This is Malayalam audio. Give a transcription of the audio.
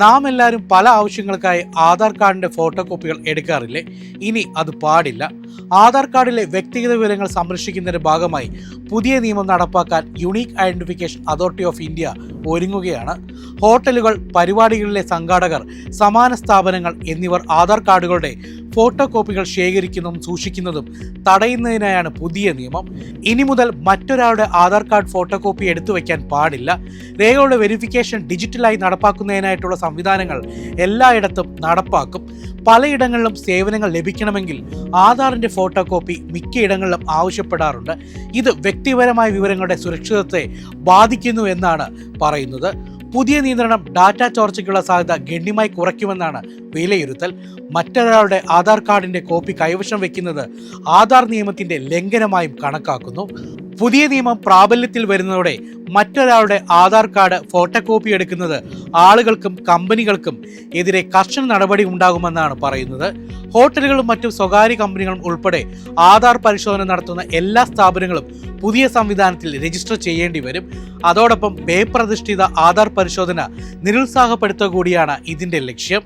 നാം എല്ലാവരും പല ആവശ്യങ്ങൾക്കായി ആധാർ കാർഡിന്റെ ഫോട്ടോ കോപ്പികൾ എടുക്കാറില്ലേ? ഇനി അത് പാടില്ല. ആധാർ കാർഡിലെ വ്യക്തിഗത വിവരങ്ങൾ സംരക്ഷിക്കുന്നതിന്റെ ഭാഗമായി പുതിയ നിയമം നടപ്പാക്കാൻ unique identification authority of India ഒരുങ്ങുകയാണ്. ഹോട്ടലുകൾ പരിപാടികളിലെ സംഘാടകർ സമാന സ്ഥാപനങ്ങൾ എന്നിവർ ആധാർ കാർഡുകളുടെ ഫോട്ടോ കോപ്പികൾ ശേഖരിക്കുന്നതും സൂക്ഷിക്കുന്നതും തടയുന്നതിനായാണ് പുതിയ നിയമം. ഇനി മുതൽ മറ്റൊരാളുടെ ആധാർ കാർഡ് ഫോട്ടോ കോപ്പി എടുത്തു വയ്ക്കാൻ പാടില്ല. രേഖകളുടെ വെരിഫിക്കേഷൻ ഡിജിറ്റലായി നടപ്പാക്കുന്നതിനായിട്ടുള്ള സംവിധാനങ്ങൾ എല്ലായിടത്തും നടപ്പാക്കും. പലയിടങ്ങളിലും സേവനങ്ങൾ ലഭിക്കണമെങ്കിൽ ആധാറിന്റെ ഫോട്ടോ കോപ്പി മിക്കയിടങ്ങളിലും ആവശ്യപ്പെടാറുണ്ട്. ഇത് വ്യക്തിപരമായ വിവരങ്ങളുടെ സുരക്ഷിതത്തെ ബാധിക്കുന്നു എന്നാണ് പറയുന്നത്. പുതിയ നിയന്ത്രണം ഡാറ്റ ചോർച്ചയ്ക്കുള്ള സാധ്യത ഗണ്യമായി കുറയ്ക്കുമെന്നാണ് വിലയിരുത്തൽ. മറ്റൊരാളുടെ ആധാർ കാർഡിന്റെ കോപ്പി കൈവശം വെക്കുന്നത് ആധാർ നിയമത്തിന്റെ ലംഘനമായും കണക്കാക്കുന്നു. പുതിയ നിയമം പ്രാബല്യത്തിൽ വരുന്നതോടെ മറ്റൊരാളുടെ ആധാർ കാർഡ് ഫോട്ടോകോപ്പി എടുക്കുന്നത് ആളുകൾക്കും കമ്പനികൾക്കും എതിരെ കർശന നടപടി ഉണ്ടാകുമെന്നാണ് പറയുന്നത്. ഹോട്ടലുകളും മറ്റു സ്വകാര്യ കമ്പനികളും ഉൾപ്പെടെ ആധാർ പരിശോധന നടത്തുന്ന എല്ലാ സ്ഥാപനങ്ങളും പുതിയ സംവിധാനത്തിൽ രജിസ്റ്റർ ചെയ്യേണ്ടി വരും. അതോടൊപ്പം പേപ്പർ അധിഷ്ഠിത ആധാർ പരിശോധന നിരുത്സാഹപ്പെടുത്തുക കൂടിയാണ് ഇതിന്റെ ലക്ഷ്യം.